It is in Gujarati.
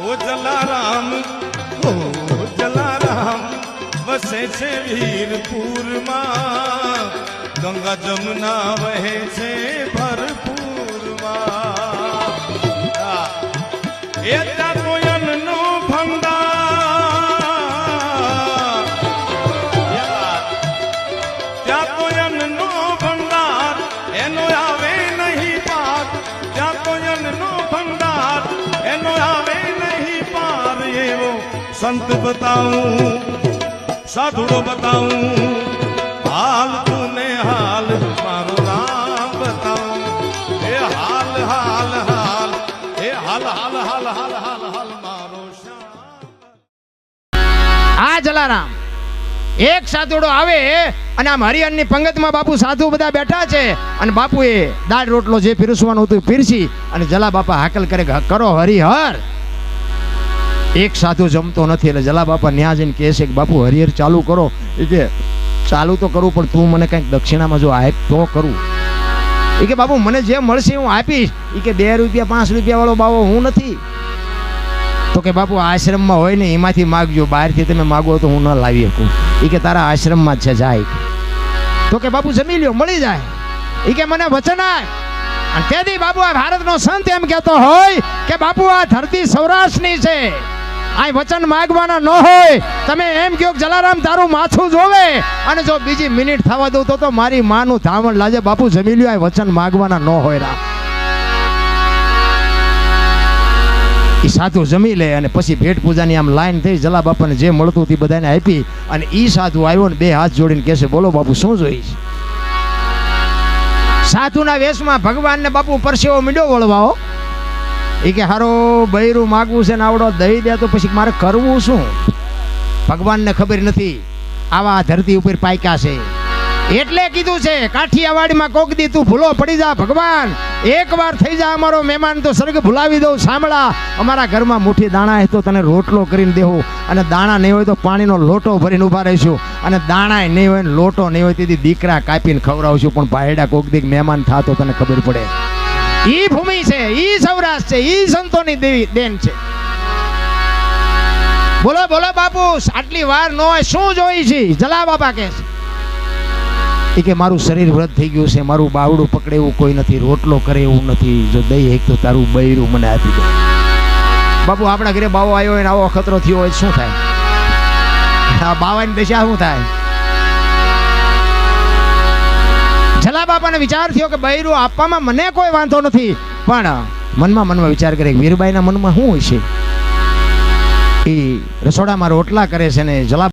ઓ જલારામ ઓ જલારામ વસે છે વીરપુરમાં. ગંગા જમુના વહે છે ભરપૂરમાં. એ ભંડાર. યા, ત્યાં કોયનનો ભંડાર સંત બતાવું સાધુડો બતાવું, હાલ તુને હાલ, મારો રામ બતાવું. એ હાલ હાલ હાલ, એ હાલ હાલ હાલ હાલ હાલ હાલ, મારો આ જલારામ. એક સાધુડો આવે અને આમ હરિહરની પંગતમાં બાપુ સાધુ બધા બેઠા છે અને બાપુએ દાળ રોટલો જે પીરસવાનું હતું પીરસી અને જલા બાપા હાકલ કરે કરો હરિહર. એક સાધુ જમતો નથી એટલે જલા બાપા ન્યા જઈને કહે છે કે બાપુ હરિહર ચાલુ કરો. એટલે ચાલુ તો કરું પણ તું મને કંઈક દક્ષિણામાં જો આપ તો કરું. એ કે બાપુ મને જે મળશે હું આપીશ. એ કે બે રૂપિયા, પાંચ રૂપિયા વાળો બાવો હું નથી. તો કે બાપુ આશ્રમમાં હોય ને એમાંથી માગજો, બહારથી તમે માગો તો હું ન લાવી શકું. એ કે તારા આશ્રમમાં જ છે, જાય. તો કે બાપુ જમી લ્યો, મળી જાય. એ કે મને વચન આપ. તેથી બાપુ આ ભારતનો સંત એમ કહેતો હોય કે બાપુ આ ધરતી સૌરાષ્ટ્રની છે. આ વચન માગવાના ન હોય, તમે એમ કહો જલારામ, તારું માથું જોવે. અને જો બીજી મિનિટ થવા દઉં તો તો મારી માનું ધાવણ લાજે બાપુ જમી લ્યો આ વચન માગવાના ન હોય રા. એ સાધુ જમી લે અને પછી ભેટ પૂજાની આમ લાઈન થઈ જલા બાપાને જે મળતું તે બધાને આપી અને ઈ સાધુ આવ્યો ને બે હાથ જોડીને કહેશે, બોલો બાપુ, શું જોઈશ? સાધુના વેશમાં ભગવાનને બાપુ પરસેવો મીડો વળવાઓ એ કે હારો બૈરું માગવું છે ને આવડો દહીં દે તો પછી મારે કરવું શું? ભગવાનને ખબર નથી. આવા ધરતી ઉપર પાયકા છે. એટલે કીધું છે, કાઠિયાવાડીમાં કોક દી તું ભૂલો પડી જા ભગવાન. એકવાર થઈ જા અમારો મહેમાન તો સ્વર્ગ ભૂલાવી દઉં, સાંભળા. અમારા ઘરમાં મુઠ્ઠી દાણા હે તો તને રોટલો કરીને દેવું અને દાણા નહીં હોય તો પાણીનો લોટો ભરીને ઊભા રહીશું. અને દાણા નહીં હોય લોટો નહીં હોય, તેથી દીકરા કાપીને ખવડાવશું. પણ ભાઈડા કોક દીક મહેમાન થતો તને ખબર પડે. ઈ ભૂમિ છે, ઈ સૌરાષ્ટ્ર છે, ઈ સંતોની દેવી, દેન છે. બોલો બોલો બાપુ, આટલી વાર ન હોય, શું જોઈ છે? જલા બાપા કે છે. કે મારું શરીર વ્રત થઈ ગયું છે, મારું બાવડું પકડે એવું કોઈ નથી, રોટલો કરે એવું નથી, જો દઈ એક તો તારું બૈરું મને આપી દે. બાપુ, આપણા ઘરે બાવો આવ્યો હોય ને, આવો ખતરો થયો હોય શું થાય? આ બાવાની દશા શું થાય? જલા બાપાને વિચાર થયો કે બૈરું આપવામાં મને કોઈ વાંધો નથી, પણ મનમાં મનમાં વિચાર કરે વીરબાઈના મનમાં શું છે? એ રસોડામાં રોટલા કરે છે ને જલા